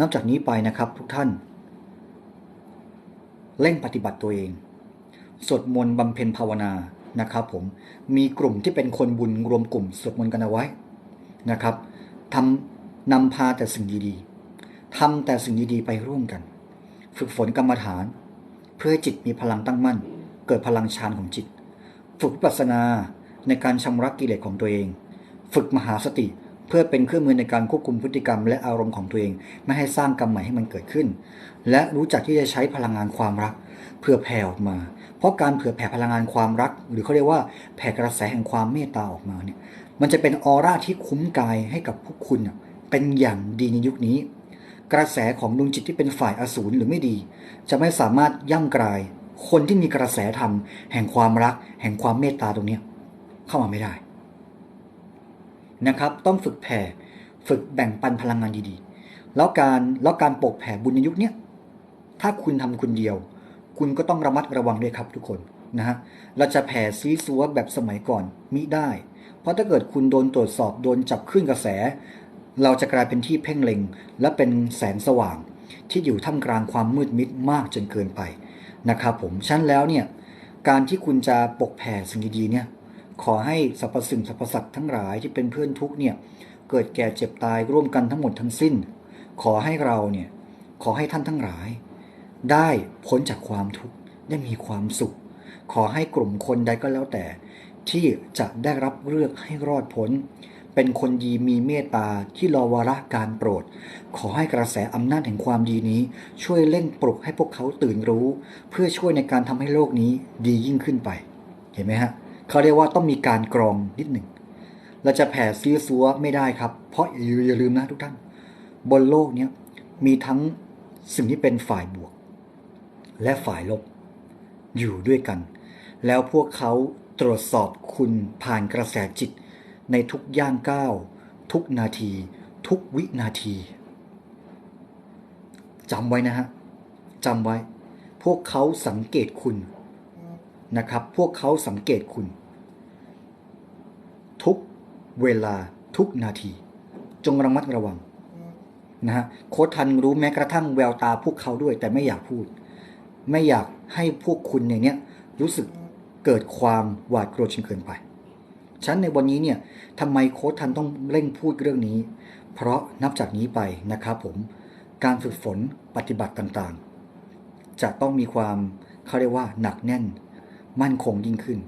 นับจากนี้ไปนะครับทุกท่าน เร่งปฏิบัติตัวเอง สวดมนต์บำเพ็ญภาวนานะครับผมมีกลุ่มที่เป็นคนบุญรวมกลุ่มสวดมนต์กันเอาไว้นะครับทำนำพาแต่สิ่งดีๆทำแต่สิ่งดีๆไปร่วมกัน ฝึกฝนกรรมฐาน เพื่อให้จิตมีพลังตั้งมั่น เกิดพลังฌานของจิต ฝึกปัสนาในการชำระกิเลสของตัวเอง ฝึกมหาสติ พื่อเป็นเครื่องมือในการควบคุมพฤติกรรม และอารมณ์ของตัวเอง ไม่ให้สร้างกรรมใหม่ให้มันเกิดขึ้น และรู้จักที่จะใช้พลังงานความรักเพื่อแผ่ออกมา เพราะการเผื่อแผ่พลังงานความรัก หรือเขาเรียกว่าแผ่กระแสแห่งความเมตตาออกมาเนี่ยมันจะเป็นออร่าที่คุ้มกายให้กับพวกคุณเป็นอย่างดีในยุคนี้ กระแสของดวงจิตที่เป็นฝ่ายอสูรหรือไม่ดี จะไม่สามารถย่ำกราย คนที่มีกระแสธรรมแห่งความรัก แห่งความเมตตาตรงนี้เข้ามาไม่ได้ นะครับ ต้องฝึกแผ่ ฝึกแบ่งปันพลังงานดีๆ แล้วการแล้วการปกแผ่บุญในยุคเนี้ยถ้าคุณทำคนเดียว คุณก็ต้องระมัดระวังด้วยครับทุกคนนะฮะเราจะแผ่ซีซัวแบบสมัยก่อนมิได้ เพราะถ้าเกิดคุณโดนตรวจสอบโดนจับขึ้นกระแส เราจะกลายเป็นที่เพ่งเล็ง และเป็นแสงสว่าง ที่อยู่ท่ามกลางความมืดมิดมากจนเกินไปนะครับผมฉันแล้วเนี่ยการที่คุณจะปกแผ่สิ่งดีๆเนี่ย ขอให้สรรพสิ่งสรรพสัตว์ทั้งหลายที่เป็นเพื่อนทุกเนี่ยเกิดแก่เจ็บตายร่วมกันทั้งหมดทั้งสิ้น ขอให้เราเนี่ยขอให้ท่านทั้งหลาย ได้พ้นจากความทุกข์ได้มีความสุข ขอให้กลุ่มคนใดก็แล้วแต่ ที่จะได้รับเลือกให้รอดพ้น เป็นคนดีมีเมตตาที่รอวาระการโปรด ขอให้กระแสอำนาจแห่งความดีนี้ ช่วยเร่งปลุกให้พวกเขาตื่นรู้ เพื่อช่วยในการทำให้โลกนี้ดียิ่งขึ้นไป เห็นไหมฮะ เขาเรียกว่าต้องมีการกรองนิดหนึ่งเราจะแผ่ซีซัวไม่ได้ครับ เพราะอย่าลืมนะทุกท่าน บนโลกนี้มีทั้งสิ่งที่เป็นฝ่ายบวก และฝ่ายลบ อยู่ด้วยกัน แล้วพวกเขาตรวจสอบคุณผ่านกระแสจิต ในทุกย่างก้าว ทุกนาที ทุกวินาทีจำไว้นะฮะจำไว้ พวกเขาสังเกตคุณ นะครับ พวกเขาสังเกตคุณ ทุกเวลาทุกนาที จงระมัดระวังนะฮะโค้ดทันรู้แม้กระทั่งแววตาพวกเขาด้วย แต่ไม่อยากพูด ไม่อยากให้พวกคุณในเนี้ยรู้สึกเกิดความหวาดกลัวจนเกินไปฉันในวันนี้เนี่ยทำไมโค้ชทันต้องเร่งพูดเรื่องนี้ เพราะนับจากนี้ไปนะครับผมการฝึกฝนปฏิบัติต่างๆ จะต้องมีความเขาเรียกว่าหนักแน่น มั่นคงยิ่งขึ้น